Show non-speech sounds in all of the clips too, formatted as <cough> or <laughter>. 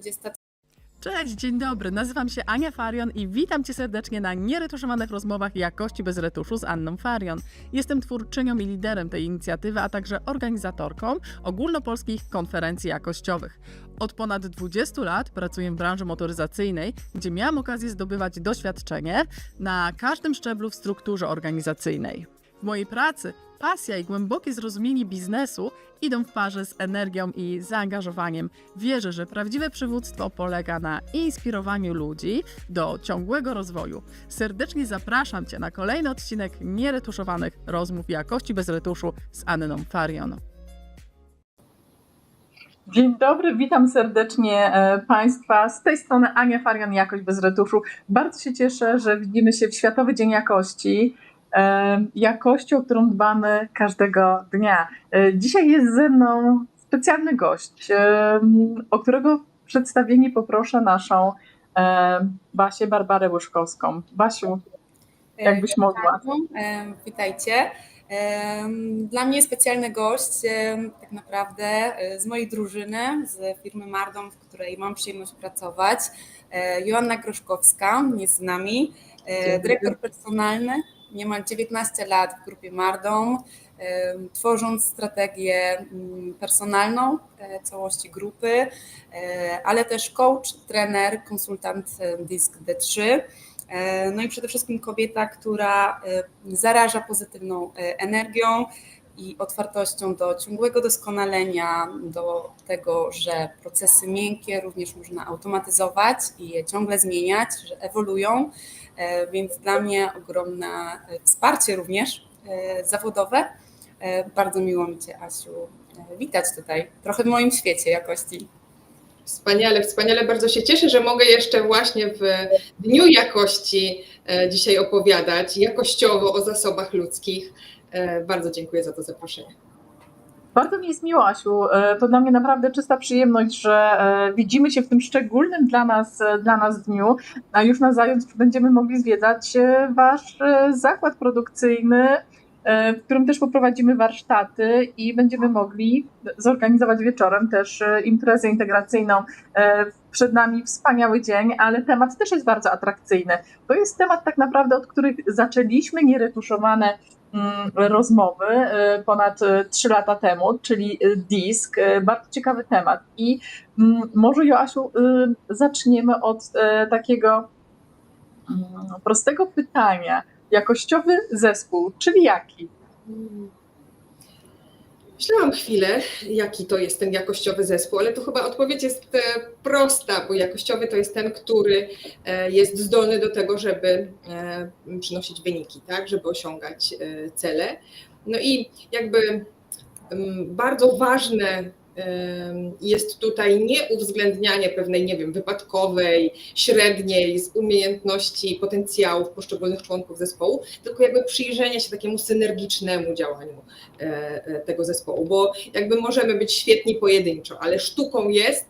20. Cześć, dzień dobry. Nazywam się Ania Farion i witam Cię serdecznie na nieretuszowanych rozmowach jakości bez retuszu z Anną Farion. Jestem twórczynią i liderem tej inicjatywy, a także organizatorką ogólnopolskich konferencji jakościowych. Od ponad 20 lat pracuję w branży motoryzacyjnej, gdzie miałam okazję zdobywać doświadczenie na każdym szczeblu w strukturze organizacyjnej. W mojej pracy pasja i głębokie zrozumienie biznesu idą w parze z energią i zaangażowaniem. Wierzę, że prawdziwe przywództwo polega na inspirowaniu ludzi do ciągłego rozwoju. Serdecznie zapraszam Cię na kolejny odcinek nieretuszowanych rozmów jakości bez retuszu z Anną Farion. Dzień dobry, witam serdecznie e, Państwa. Z tej strony Ania Farian, Jakość bez retuszu. Bardzo się cieszę, że widzimy się w Światowy Dzień Jakości. E, Jakości, o którą dbamy każdego dnia. E, Dzisiaj jest ze mną specjalny gość, e, o którego przedstawienie poproszę naszą e, Basię Barbarę Łyszkowską. Basiu, jakbyś mogła. E, Witajcie. E, Dla mnie specjalny gość, e, tak naprawdę e, z mojej drużyny, z firmy Mardom, w której mam przyjemność pracować. E, Joanna Groszkowska jest z nami, e, dyrektor personalny, niemal 19 lat w grupie Mardom, tworząc strategię mm, personalną e, całości grupy, e, ale też coach, trener, konsultant e, DISC D3. E, No i przede wszystkim kobieta, która zaraża pozytywną energią i otwartością do ciągłego doskonalenia, do tego, że procesy miękkie również można automatyzować i je ciągle zmieniać, że ewoluują. E, Więc dla mnie ogromne e, wsparcie również e, zawodowe. Bardzo miło mi Cię, Asiu, witać tutaj, trochę w moim świecie jakości. Wspaniale, wspaniale. Bardzo się cieszę, że mogę jeszcze właśnie w Dniu Jakości dzisiaj opowiadać jakościowo o zasobach ludzkich. E, Bardzo dziękuję za to zaproszenie. Bardzo mi jest miło, Asiu. E, To dla mnie naprawdę czysta przyjemność, że e, widzimy się w tym szczególnym dla nas, dla nas dniu, a już na zając będziemy mogli zwiedzać Wasz zakład produkcyjny, w którym też poprowadzimy warsztaty i będziemy mogli zorganizować wieczorem też imprezę integracyjną. Przed nami wspaniały dzień, ale temat też jest bardzo atrakcyjny. To jest temat tak naprawdę, od których zaczęliśmy nieretuszowane rozmowy e, ponad e, trzy lata temu, czyli e, disk. Bardzo ciekawy temat. I mm, może Joasiu, zaczniemy od takiego mm, prostego pytania. Jakościowy zespół, czyli jaki? Myślałam chwilę, jaki to jest ten jakościowy zespół, ale tu chyba odpowiedź jest e, prosta, bo jakościowy to jest ten, który e, jest zdolny do tego, żeby e, przynosić wyniki, tak, żeby osiągać cele. No i jakby mm, bardzo ważne jest tutaj nie uwzględnianie pewnej, nie wiem, wypadkowej, średniej z umiejętności, potencjałów poszczególnych członków zespołu, tylko jakby przyjrzenie się takiemu synergicznemu działaniu e, e, tego zespołu, bo jakby możemy być świetni pojedynczo, ale sztuką jest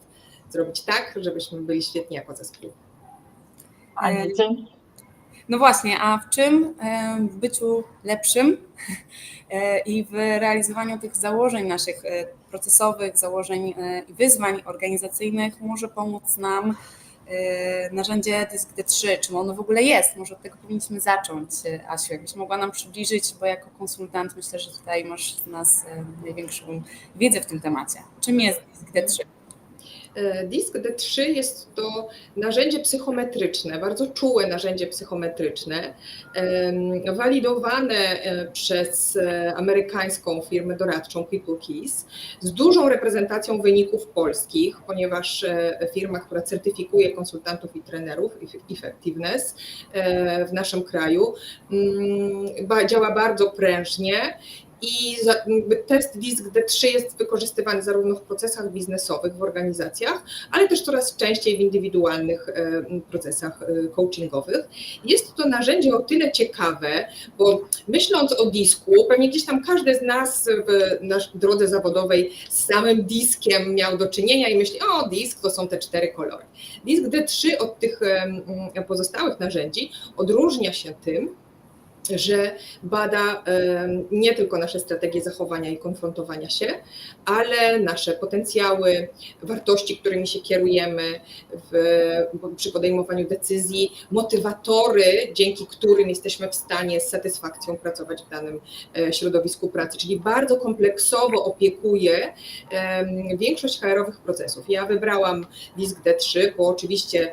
zrobić tak, żebyśmy byli świetni jako zespół. Ania. No właśnie, a w czym e, w byciu lepszym <laughs> i w realizowaniu tych założeń naszych procesowych, założeń e, i wyzwań organizacyjnych może pomóc nam e, narzędzie Disk D3? Czym ono w ogóle jest? Może od tego powinniśmy zacząć, e, Asiu, jakbyś mogła nam przybliżyć, bo jako konsultant myślę, że tutaj masz z nas największą wiedzę w tym temacie. Czym jest Disk D3? E, Disk D3 jest to narzędzie psychometryczne, bardzo czułe narzędzie psychometryczne, walidowane e, przez e, amerykańską firmę doradczą People Keys z dużą reprezentacją wyników polskich, ponieważ firma, która certyfikuje konsultantów i trenerów, Eff- Effectiveness w naszym kraju, mm, działa bardzo prężnie i test DISC D3 jest wykorzystywany zarówno w procesach biznesowych, w organizacjach, ale też coraz częściej w indywidualnych e, procesach e, coachingowych. Jest to narzędzie o tyle ciekawe, bo myśląc o disku, pewnie gdzieś tam każdy z nas w naszej drodze zawodowej z samym diskiem miał do czynienia i myśli, o disk to są te cztery kolory. Disk D3 od tych pozostałych narzędzi odróżnia się tym, że bada nie tylko nasze strategie zachowania i konfrontowania się, ale nasze potencjały, wartości, którymi się kierujemy w, przy podejmowaniu decyzji, motywatory, dzięki którym jesteśmy w stanie z satysfakcją pracować w danym e, środowisku pracy, czyli bardzo kompleksowo opiekuje większość HR-owych procesów. Ja wybrałam DISC D3 po oczywiście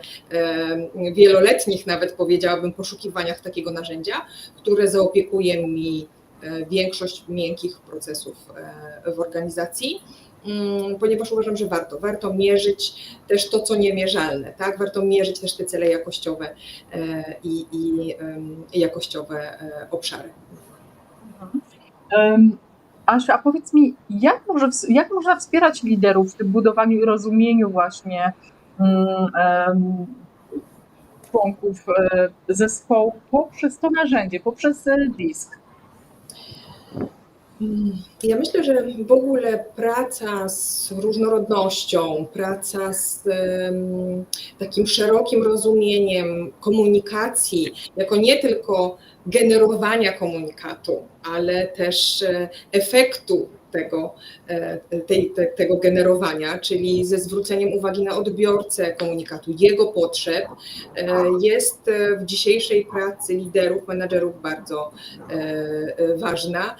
wieloletnich nawet powiedziałabym poszukiwaniach takiego narzędzia, które zaopiekuje mi e, większość miękkich procesów e, w organizacji, mm, ponieważ uważam, że warto. Warto mierzyć też to, co niemierzalne, tak? Warto mierzyć też te cele jakościowe e, i, i jakościowe obszary. Asiu, a powiedz mi, jak, może, jak można wspierać liderów w budowaniu i rozumieniu właśnie mm, członków e, zespołu poprzez to narzędzie, poprzez e, disk? Ja myślę, że w ogóle praca z różnorodnością, praca z em, takim szerokim rozumieniem komunikacji, jako nie tylko generowania komunikatu, ale też e, efektu tego, e, tej, te, tego generowania, czyli ze zwróceniem uwagi na odbiorcę komunikatu, jego potrzeb, e, jest e, w dzisiejszej pracy liderów, menadżerów bardzo ważna.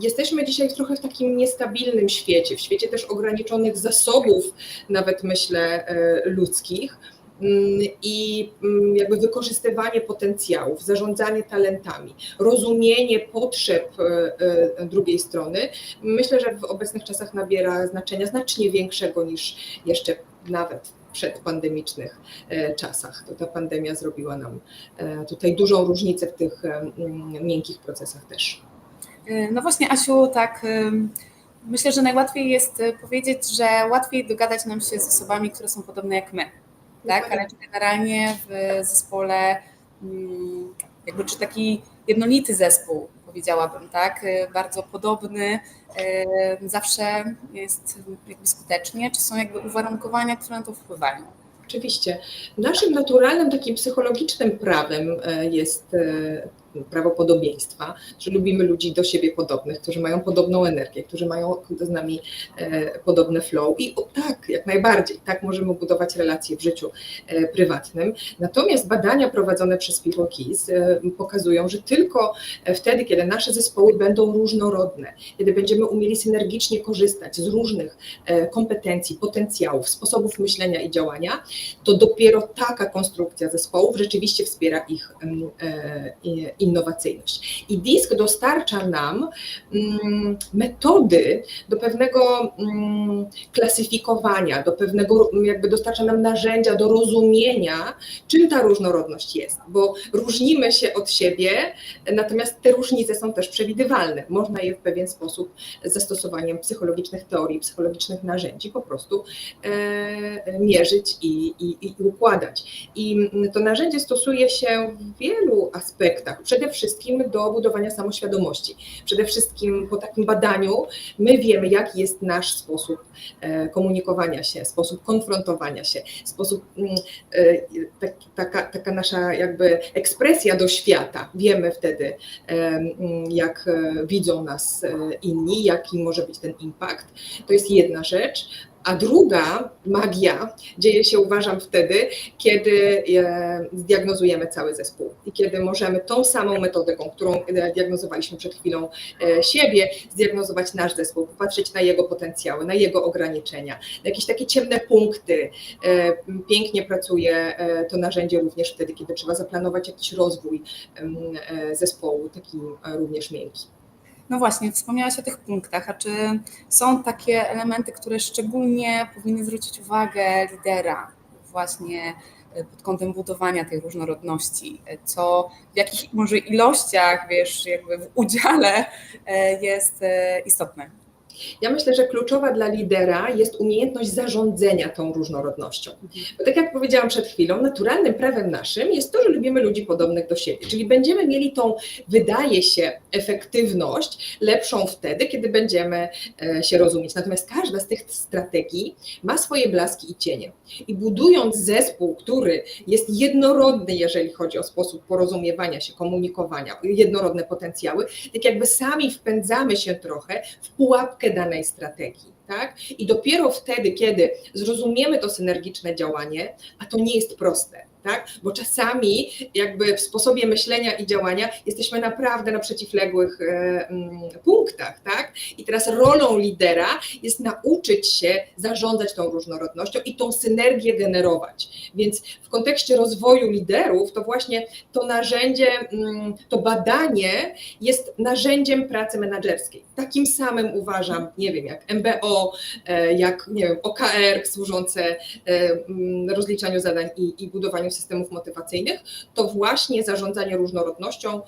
Jesteśmy dzisiaj trochę w takim niestabilnym świecie, w świecie też ograniczonych zasobów, nawet myślę, ludzkich. Mm, I mm, jakby wykorzystywanie potencjałów, zarządzanie talentami, rozumienie potrzeb e, e, drugiej strony, myślę, że w obecnych czasach nabiera znaczenia znacznie większego niż jeszcze nawet przedpandemicznych e, czasach. To ta pandemia zrobiła nam tutaj dużą różnicę w tych mm, miękkich procesach też. No właśnie, Asiu, tak. Myślę, że najłatwiej jest powiedzieć, że łatwiej dogadać nam się z osobami, które są podobne jak my. Tak, ale generalnie w zespole, mm, jakby czy taki jednolity zespół, powiedziałabym, tak, bardzo podobny, zawsze jest jakby skutecznie, czy są jakby uwarunkowania, które na to wpływają? Oczywiście. Naszym naturalnym, takim psychologicznym prawem e, jest e, prawo podobieństwa, że lubimy ludzi do siebie podobnych, którzy mają podobną energię, którzy mają z nami e, podobne flow. I o, tak, jak najbardziej, tak możemy budować relacje w życiu e, prywatnym. Natomiast badania prowadzone przez People Keys e, pokazują, że tylko wtedy, kiedy nasze zespoły będą różnorodne, kiedy będziemy umieli synergicznie korzystać z różnych e, kompetencji, potencjałów, sposobów myślenia i działania, to dopiero taka konstrukcja zespołów rzeczywiście wspiera ich e, i- innowacyjność. I DISK dostarcza nam mm, metody do pewnego mm, klasyfikowania, do pewnego, jakby dostarcza nam narzędzia do rozumienia, czym ta różnorodność jest, bo różnimy się od siebie, natomiast te różnice są też przewidywalne. Można je w pewien sposób z zastosowaniem psychologicznych teorii, psychologicznych narzędzi po prostu e, mierzyć i, i, i układać. I to narzędzie stosuje się w wielu aspektach. Przede wszystkim do budowania samoświadomości. Przede wszystkim po takim badaniu my wiemy, jaki jest nasz sposób e, komunikowania się, sposób konfrontowania się, sposób, mm, e, tak, taka, taka nasza jakby ekspresja do świata. Wiemy wtedy, e, mm, jak widzą nas inni, jaki może być ten impact. To jest jedna rzecz. A druga magia dzieje się, uważam, wtedy, kiedy e, zdiagnozujemy cały zespół i kiedy możemy tą samą metodyką, którą e, diagnozowaliśmy przed chwilą e, siebie, zdiagnozować nasz zespół, popatrzeć na jego potencjały, na jego ograniczenia, na jakieś takie ciemne punkty. Pięknie pracuje to narzędzie również wtedy, kiedy trzeba zaplanować jakiś rozwój zespołu, taki również miękki. No właśnie, wspomniałaś o tych punktach, a czy są takie elementy, które szczególnie powinny zwrócić uwagę lidera właśnie e, pod kątem budowania tej różnorodności, e, co w jakich może ilościach, wiesz, jakby w udziale e, jest istotne? Ja myślę, że kluczowa dla lidera jest umiejętność zarządzania tą różnorodnością. Bo tak jak powiedziałam przed chwilą, naturalnym prawem naszym jest to, że lubimy ludzi podobnych do siebie. Czyli będziemy mieli tą, wydaje się, efektywność lepszą wtedy, kiedy będziemy e, się rozumieć. Natomiast każda z tych strategii ma swoje blaski i cienie. I budując zespół, który jest jednorodny, jeżeli chodzi o sposób porozumiewania się, komunikowania, jednorodne potencjały, tak jakby sami wpędzamy się trochę w pułapkę danej strategii. Tak? I dopiero wtedy, kiedy zrozumiemy to synergiczne działanie, a to nie jest proste, tak? Bo czasami jakby w sposobie myślenia i działania jesteśmy naprawdę na przeciwległych e, mm, punktach, tak? I teraz rolą lidera jest nauczyć się zarządzać tą różnorodnością i tą synergię generować. Więc w kontekście rozwoju liderów to właśnie to narzędzie, mm, to badanie jest narzędziem pracy menedżerskiej. Takim samym uważam, nie wiem, jak MBO, e, jak nie wiem, OKR służące e, mm, rozliczaniu zadań i, i budowaniu systemów motywacyjnych, to właśnie zarządzanie różnorodnością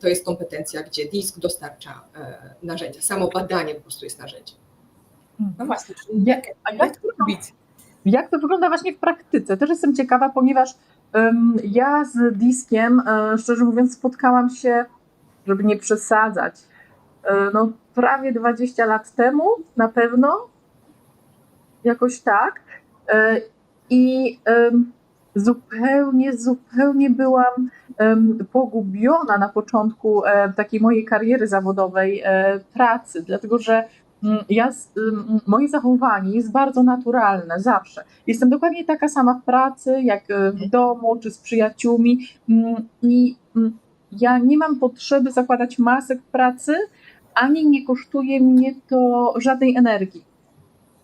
to jest kompetencja, gdzie DISK dostarcza e, narzędzia. Samo badanie po prostu jest narzędziem. No właśnie, Jak, a jak to robić? Jak to wygląda właśnie w praktyce? Też jestem ciekawa, ponieważ ja z diskiem, e, szczerze mówiąc, spotkałam się, żeby nie przesadzać, e, no prawie 20 lat temu na pewno, jakoś tak. I zupełnie, zupełnie byłam pogubiona na początku takiej mojej kariery zawodowej pracy, dlatego że mm, ja, moje zachowanie jest bardzo naturalne, zawsze. Jestem dokładnie taka sama w pracy, jak w domu czy z przyjaciółmi mm, i mm, ja nie mam potrzeby zakładać masek w pracy, ani nie kosztuje mnie to żadnej energii.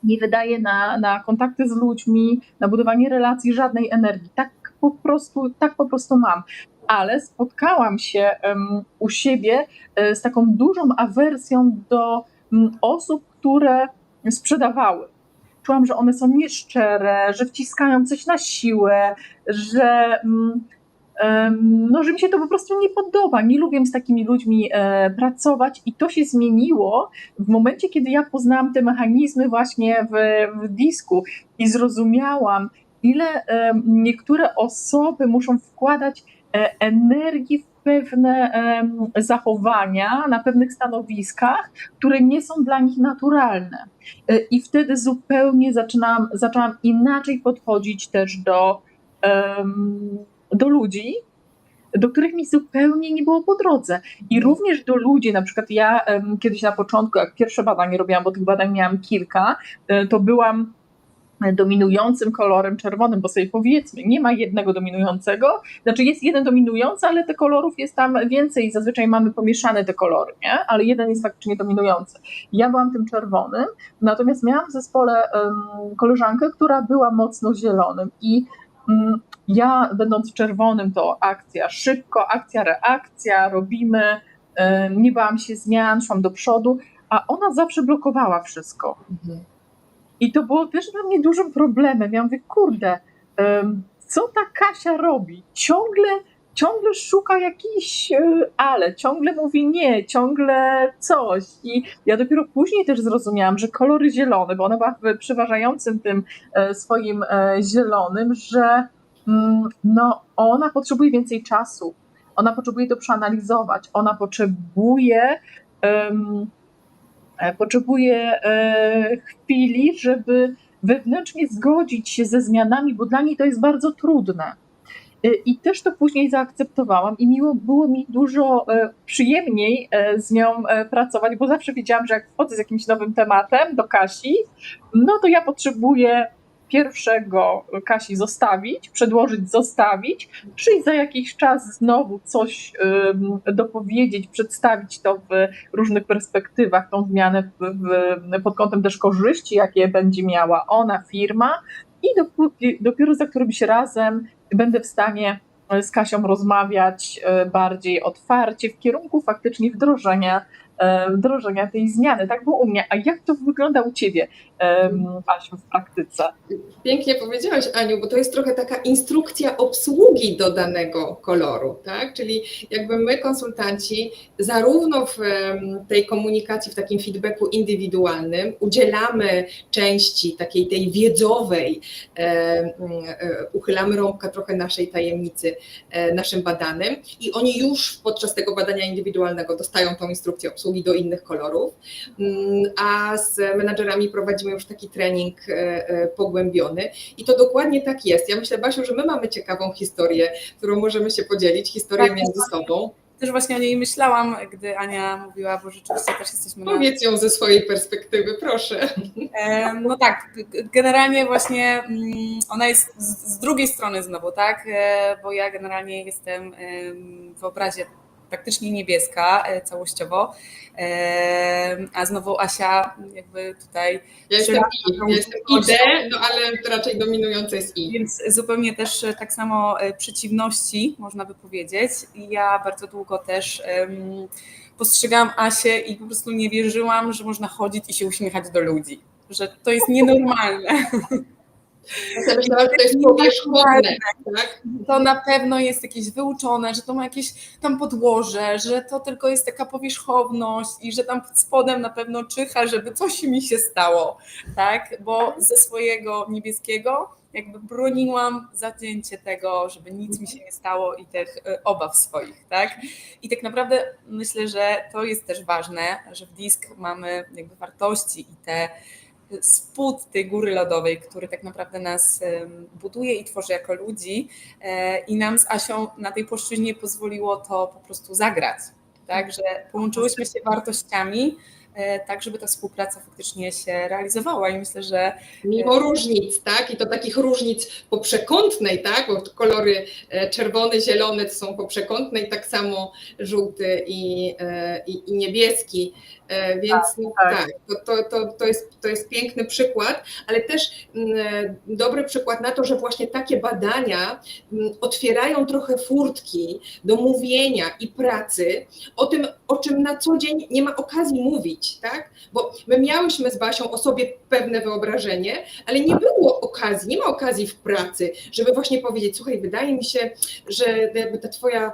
Nie wydaje na, na kontakty z ludźmi, na budowanie relacji żadnej energii. Tak po prostu, tak po prostu mam. Ale spotkałam się em, u siebie e, z taką dużą awersją do mm, osób, które sprzedawały. Czułam, że one są nieszczere, że wciskają coś na siłę, że, em, no, że mi się to po prostu nie podoba. Nie lubię z takimi ludźmi e, pracować i to się zmieniło w momencie, kiedy ja poznałam te mechanizmy właśnie w, w disku i zrozumiałam, ile niektóre osoby muszą wkładać e, energii w pewne zachowania na pewnych stanowiskach, które nie są dla nich naturalne. E, I wtedy zupełnie zaczynam, zaczęłam inaczej podchodzić też do, do ludzi, do których mi zupełnie nie było po drodze. I również do ludzi, na przykład ja kiedyś na początku, jak pierwsze badanie robiłam, bo tych badań miałam kilka, e, to byłam dominującym kolorem czerwonym, bo sobie powiedzmy, nie ma jednego dominującego, znaczy jest jeden dominujący, ale tych kolorów jest tam więcej i zazwyczaj mamy pomieszane te kolory, nie? ale jeden jest faktycznie dominujący. Ja byłam tym czerwonym, natomiast miałam w zespole em, koleżankę, która była mocno zielonym i mm, ja będąc czerwonym to akcja szybko, akcja, reakcja, robimy, em, nie bałam się zmian, szłam do przodu, a ona zawsze blokowała wszystko. I to było też dla mnie dużym problemem. Ja mówię, kurde, co ta Kasia robi? Ciągle, ciągle szuka jakiś e, ale, ciągle mówi nie, ciągle coś. I ja dopiero później też zrozumiałam, że kolory zielone, bo ona była w przeważającym tym e, swoim e, zielonym, że no, ona potrzebuje więcej czasu. Ona potrzebuje to przeanalizować. Ona potrzebuje e, potrzebuje e, chwili, żeby wewnętrznie zgodzić się ze zmianami, bo dla niej to jest bardzo trudne. E, I też to później zaakceptowałam i miło było mi dużo przyjemniej z nią pracować, bo zawsze wiedziałam, że jak wchodzę z jakimś nowym tematem do Kasi, no to ja potrzebuję pierwszego Kasi zostawić, przedłożyć, zostawić, przyjść za jakiś czas znowu coś dopowiedzieć, przedstawić to w różnych perspektywach, tą zmianę w, pod kątem też korzyści, jakie będzie miała ona, firma i dopóki, dopiero za którymś razem będę w stanie z Kasią rozmawiać e, bardziej otwarcie w kierunku faktycznie wdrożenia, e, wdrożenia tej zmiany. Tak było u mnie. A jak to wygląda u Ciebie? Asiu, w praktyce. Pięknie powiedziałaś, Aniu, bo to jest trochę taka instrukcja obsługi do danego koloru, tak? Czyli jakby my, konsultanci, zarówno w tej komunikacji, w takim feedbacku indywidualnym udzielamy części takiej tej wiedzowej, e, uchylamy rąbka trochę naszej tajemnicy e, naszym badanym i oni już podczas tego badania indywidualnego dostają tą instrukcję obsługi do innych kolorów, Mm, a z menadżerami prowadzimy już taki trening e, e, pogłębiony i to dokładnie tak jest. Ja myślę, Basiu, że my mamy ciekawą historię, którą możemy się podzielić, historię Tak, między sobą. Też właśnie o niej myślałam, gdy Ania mówiła, bo rzeczywiście też jesteśmy na Powiedz ją ze swojej perspektywy, proszę. No tak, generalnie właśnie mm, ona jest z drugiej strony znowu, tak? E, Bo ja generalnie jestem em, w obrazie praktycznie niebieska e, całościowo, E, a znowu Asia jakby tutaj, Ja jestem I, ja jestem ID, no ale raczej dominujące jest I. więc zupełnie też e, tak samo przeciwności można by powiedzieć. I ja bardzo długo też postrzegałam Asię i po prostu nie wierzyłam, że można chodzić i się uśmiechać do ludzi, że to jest nienormalne. <laughs> Ja myślałam, że to jest powierzchowne, tak? to na pewno jest jakieś wyuczone, że to ma jakieś tam podłoże, że to tylko jest taka powierzchowność i że tam pod spodem na pewno czyha, żeby coś mi się stało, tak? Bo ze swojego niebieskiego jakby broniłam zacięcie tego, żeby nic mi się nie stało i tych y, obaw swoich, tak? I tak naprawdę myślę, że to jest też ważne, że w DISK mamy jakby wartości i te spód tej góry lodowej, który tak naprawdę nas buduje i tworzy jako ludzi e, i nam z Asią na tej płaszczyźnie pozwoliło to po prostu zagrać, tak, że połączyłyśmy się wartościami, tak żeby ta współpraca faktycznie się realizowała i myślę, że Mimo różnic, tak? I to takich różnic po przekątnej, tak? Bo kolory e, czerwony, zielony to są po przekątnej, tak samo żółty i, e, i, i niebieski. E, Więc no, tak. tak, to, to, to, to, jest, to jest piękny przykład, ale też mm, dobry przykład na to, że właśnie takie badania mm, otwierają trochę furtki do mówienia i pracy o tym, o czym na co dzień nie ma okazji mówić, tak? Bo my miałyśmy z Basią o sobie pewne wyobrażenie, ale nie było okazji, nie ma okazji w pracy, żeby właśnie powiedzieć, słuchaj, wydaje mi się, że jakby ta twoja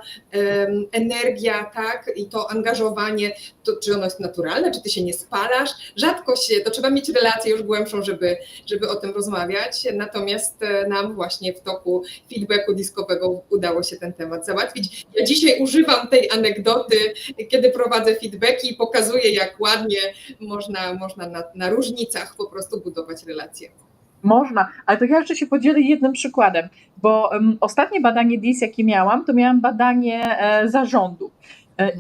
energia, tak, i to angażowanie, to czy ono jest naturalne, czy ty się nie spalasz, rzadko się, to trzeba mieć relację już głębszą, żeby, żeby o tym rozmawiać, natomiast e, nam właśnie w toku feedbacku diskowego udało się ten temat załatwić. Ja dzisiaj używam tej anegdoty, kiedy prowadzę feedbacki i pokazuję, jak ładnie można, można na, na różnicach po prostu budować relacje. Można, ale to ja jeszcze się podzielę jednym przykładem, bo um, ostatnie badanie DIS, jakie miałam, to miałam badanie e, zarządu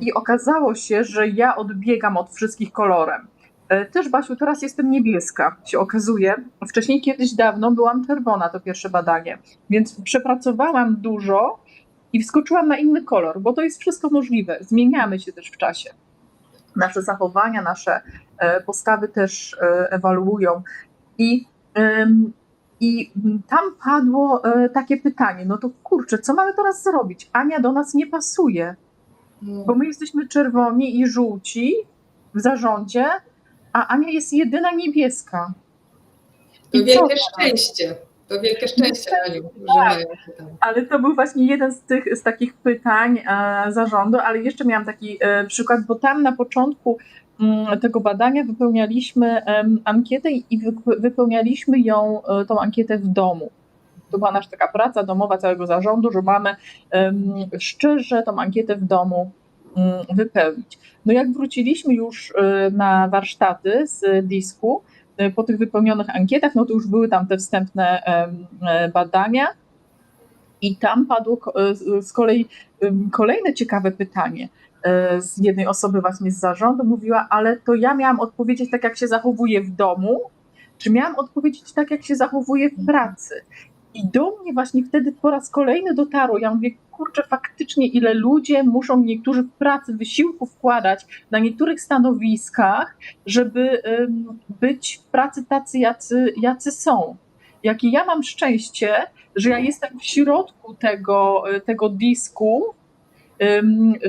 i okazało się, że ja odbiegam od wszystkich kolorem. E, też Basiu, teraz jestem niebieska, się okazuje. Wcześniej kiedyś dawno byłam czerwona, to pierwsze badanie, więc przepracowałam dużo i wskoczyłam na inny kolor, bo to jest wszystko możliwe. Zmieniamy się też w czasie. Nasze zachowania, nasze e, postawy też e, ewaluują i I tam padło e, takie pytanie, no to kurczę, co mamy teraz zrobić? Ania do nas nie pasuje, bo my jesteśmy czerwoni i żółci w zarządzie, a Ania jest jedyna niebieska. To I co wielkie szczęście. To wielkie szczęście, Aniu, że Tak. Ale to był właśnie jeden z tych z takich pytań e, zarządu, ale jeszcze miałam taki e, przykład, bo tam na początku mm, tego badania wypełnialiśmy ankietę i wy- wypełnialiśmy ją, e, tą ankietę w domu. To była nasza taka praca domowa całego zarządu, że mamy szczerze tą ankietę w domu mm, wypełnić. No jak wróciliśmy już e, na warsztaty z disku, e, po tych wypełnionych ankietach, no to już były tam te wstępne e, badania. I tam padło z- kolei kolejne ciekawe pytanie z jednej osoby właśnie z zarządu. Mówiła, ale to ja miałam odpowiedzieć tak, jak się zachowuję w domu, czy miałam odpowiedzieć tak, jak się zachowuję w pracy? I do mnie właśnie wtedy po raz kolejny dotarło. Ja mówię, kurczę, faktycznie ile ludzie muszą niektórzy w pracy wysiłku wkładać na niektórych stanowiskach, żeby być w pracy tacy, jacy, jacy są. Jakie ja mam szczęście, że ja jestem w środku tego, tego disku,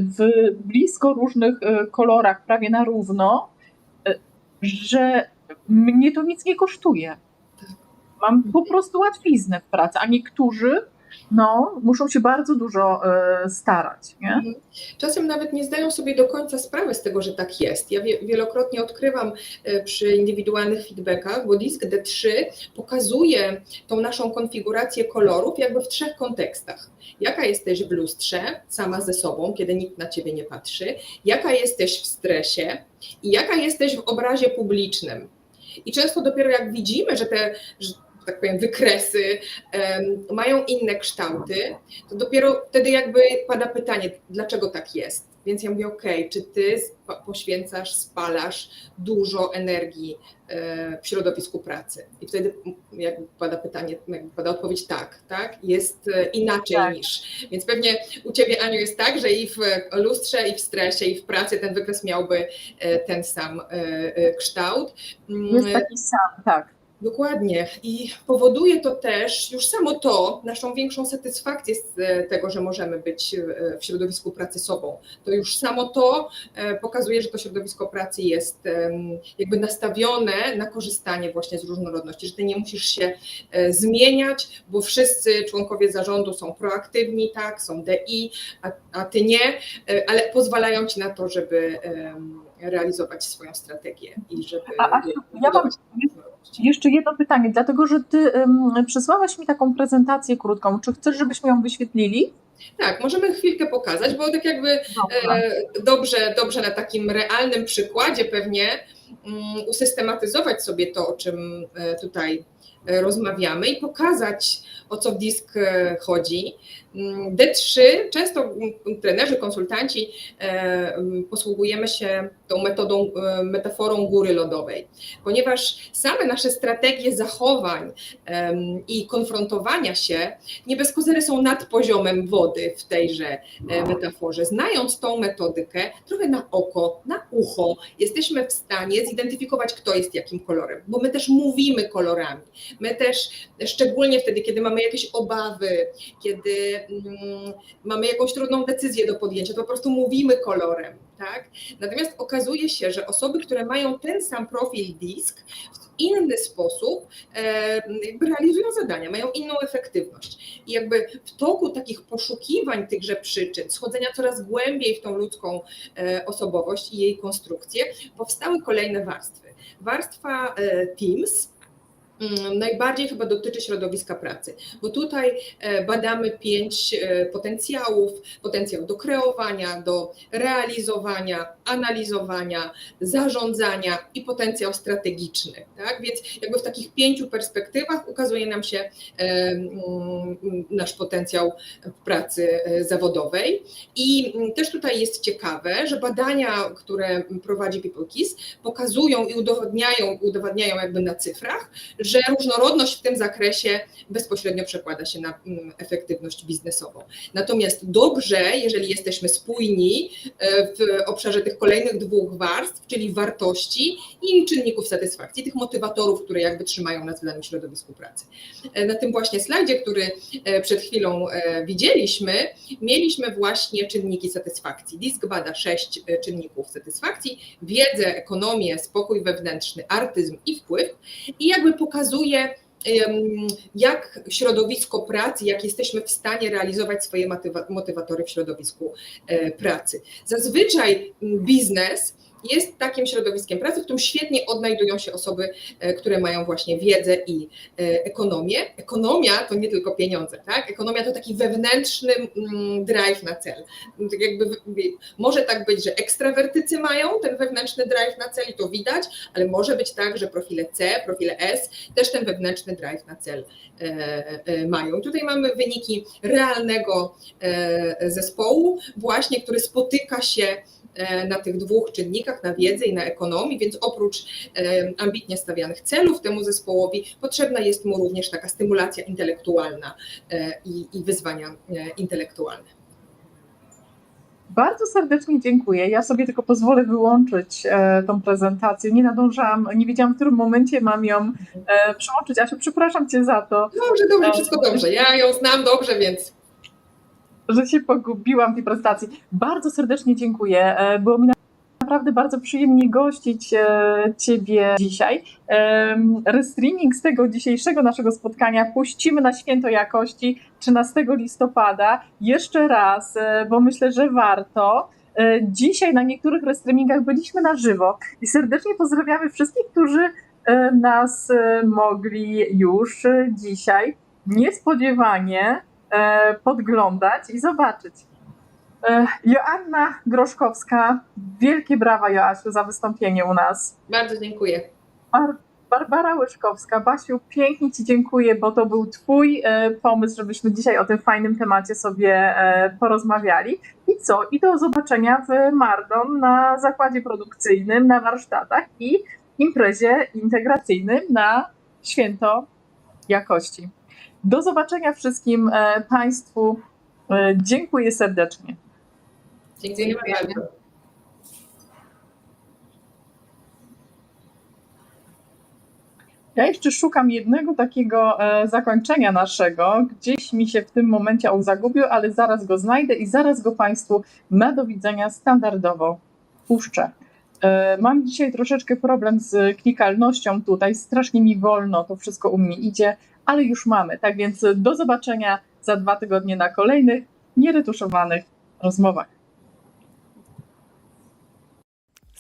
w blisko różnych y, kolorach, prawie na równo, y, że mnie to nic nie kosztuje. Mam po prostu łatwiznę w pracy, a niektórzy no, muszą się bardzo dużo e, starać. Nie? Czasem nawet nie zdają sobie do końca sprawy z tego, że tak jest. Ja wie, wielokrotnie odkrywam e, przy indywidualnych feedbackach, bo disk D3 pokazuje tą naszą konfigurację kolorów jakby w trzech kontekstach. Jaka jesteś w lustrze, sama ze sobą, kiedy nikt na ciebie nie patrzy, jaka jesteś w stresie i jaka jesteś w obrazie publicznym. I często dopiero jak widzimy, że te, że, tak powiem, wykresy mają inne kształty, to dopiero wtedy jakby pada pytanie, dlaczego tak jest. Więc ja mówię, ok, czy ty poświęcasz, spalasz dużo energii e, w środowisku pracy? I wtedy jakby pada pytanie, jakby pada odpowiedź tak, tak? Jest e, inaczej Tak. niż. Więc pewnie u ciebie, Aniu, jest tak, że i w lustrze, i w stresie, i w pracy ten wykres miałby e, ten sam e, e, kształt. Mm, Jest taki sam, tak. Dokładnie. I powoduje to też już samo to naszą większą satysfakcję z e, tego, że możemy być e, w środowisku pracy sobą. To już samo to e, pokazuje, że to środowisko pracy jest jakby nastawione na korzystanie właśnie z różnorodności, że ty nie musisz się zmieniać, bo wszyscy członkowie zarządu są proaktywni, tak, są DI, a, a ty nie, ale pozwalają ci na to, żeby realizować swoją strategię i żeby A, Asiu, ja mam. Jeszcze jedno pytanie, dlatego że ty um, przysłałaś mi taką prezentację krótką. Czy chcesz, żebyśmy ją wyświetlili? Tak, możemy chwilkę pokazać, bo tak jakby Dobra. e, dobrze, dobrze na takim realnym przykładzie pewnie mm, usystematyzować sobie to, o czym e, tutaj e, rozmawiamy i pokazać, o co w disk e, chodzi. Mm, D3, często trenerzy, konsultanci e, posługujemy się tą metodą, e, metaforą góry lodowej, ponieważ same nasze strategie zachowań i konfrontowania się nie bez kozery są nad poziomem wody w tejże metaforze. Znając tą metodykę, trochę na oko, na ucho, jesteśmy w stanie zidentyfikować, kto jest jakim kolorem, bo my też mówimy kolorami. My też, szczególnie wtedy, kiedy mamy jakieś obawy, kiedy mm, mamy jakąś trudną decyzję do podjęcia, to po prostu mówimy kolorem. Tak? Natomiast okazuje się, że osoby, które mają ten sam profil disk, w inny sposób e, realizują zadania, mają inną efektywność. I jakby w toku takich poszukiwań tychże przyczyn, schodzenia coraz głębiej w tą ludzką e, osobowość i jej konstrukcję, powstały kolejne warstwy. Warstwa e, Teams, Najbardziej chyba dotyczy środowiska pracy, bo tutaj e, badamy pięć e, potencjałów: potencjał do kreowania, do realizowania, analizowania, zarządzania i potencjał strategiczny. Tak? Więc jakby w takich pięciu perspektywach ukazuje nam się e, mm, nasz potencjał pracy zawodowej. I mm, też tutaj jest ciekawe, że badania, które prowadzi PeopleKiss, pokazują i udowadniają, udowadniają jakby na cyfrach, że różnorodność w tym zakresie bezpośrednio przekłada się na mm, efektywność biznesową. Natomiast dobrze, jeżeli jesteśmy spójni e, w obszarze tych kolejnych dwóch warstw, czyli wartości i czynników satysfakcji, tych motywatorów, które jakby trzymają nas w danym środowisku pracy. E, Na tym właśnie slajdzie, który e, przed chwilą widzieliśmy, mieliśmy właśnie czynniki satysfakcji. DISK bada sześć czynników satysfakcji, wiedzę, ekonomię, spokój wewnętrzny, artyzm i wpływ i jakby pokazuje em, jak środowisko pracy, jak jesteśmy w stanie realizować swoje motywa- motywatory w środowisku e, pracy. Zazwyczaj m, biznes jest takim środowiskiem pracy, w którym świetnie odnajdują się osoby, e, które mają właśnie wiedzę i e, ekonomię. Ekonomia to nie tylko pieniądze, tak? Ekonomia to taki wewnętrzny mm, drive na cel. Tak jakby może tak być, że ekstrawertycy mają ten wewnętrzny drive na cel i to widać, ale może być tak, że profile C, profile S też ten wewnętrzny drive na cel e, mają. Tutaj mamy wyniki realnego zespołu, właśnie, który spotyka się na tych dwóch czynnikach, na wiedzy i na ekonomii, więc oprócz e, ambitnie stawianych celów temu zespołowi, potrzebna jest mu również taka stymulacja intelektualna e, i, i wyzwania e, intelektualne. Bardzo serdecznie dziękuję. Ja sobie tylko pozwolę wyłączyć e, tą prezentację. Nie nadążałam, nie wiedziałam, w którym momencie mam ją e, przełączyć. Asiu, przepraszam Cię za to, Dobrze, dobrze, wszystko dobrze. Ja ją znam dobrze, więc że się pogubiłam w tej prezentacji. Bardzo serdecznie dziękuję. E, było mi naprawdę bardzo przyjemnie gościć e, Ciebie dzisiaj. Restreaming z tego dzisiejszego naszego spotkania puścimy na święto jakości 13 listopada. Jeszcze raz, e, bo myślę, że warto. E, Dzisiaj na niektórych restreamingach byliśmy na żywo i serdecznie pozdrawiamy wszystkich, którzy nas mogli już dzisiaj niespodziewanie podglądać i zobaczyć. E, Joanna Groszkowska, wielkie brawa Joasiu za wystąpienie u nas. Bardzo dziękuję. Bar- Barbara Łyżkowska, Basiu, pięknie Ci dziękuję, bo to był Twój e, pomysł, żebyśmy dzisiaj o tym fajnym temacie sobie e, porozmawiali. I co? I do zobaczenia w Mardon na zakładzie produkcyjnym, na warsztatach i imprezie integracyjnym na święto jakości. Do zobaczenia wszystkim e, Państwu. E, dziękuję serdecznie. Dziękujemy bardzo. Ja jeszcze szukam jednego takiego e, zakończenia naszego. Gdzieś mi się w tym momencie on zagubił, ale zaraz go znajdę i zaraz go Państwu na do widzenia standardowo puszczę. E, mam dzisiaj troszeczkę problem z klikalnością tutaj. Strasznie mi wolno to wszystko u mnie idzie, ale już mamy. Tak więc do zobaczenia za dwa tygodnie na kolejnych nieretuszowanych rozmowach.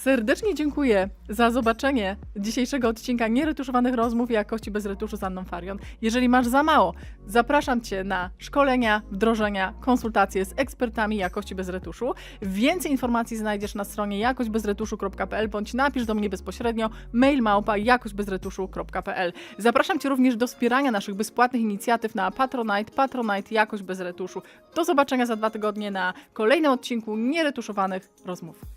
Serdecznie dziękuję za zobaczenie dzisiejszego odcinka nieretuszowanych rozmów jakości bez retuszu z Anną Farion. Jeżeli masz za mało, zapraszam Cię na szkolenia, wdrożenia, konsultacje z ekspertami jakości bez retuszu. Więcej informacji znajdziesz na stronie jakośćbezretuszu.pl bądź napisz do mnie bezpośrednio mail małpa jakośćbezretuszu.pl. Zapraszam Cię również do wspierania naszych bezpłatnych inicjatyw na Patronite, Patronite Jakość Bez Retuszu. Do zobaczenia za dwa tygodnie na kolejnym odcinku nieretuszowanych rozmów.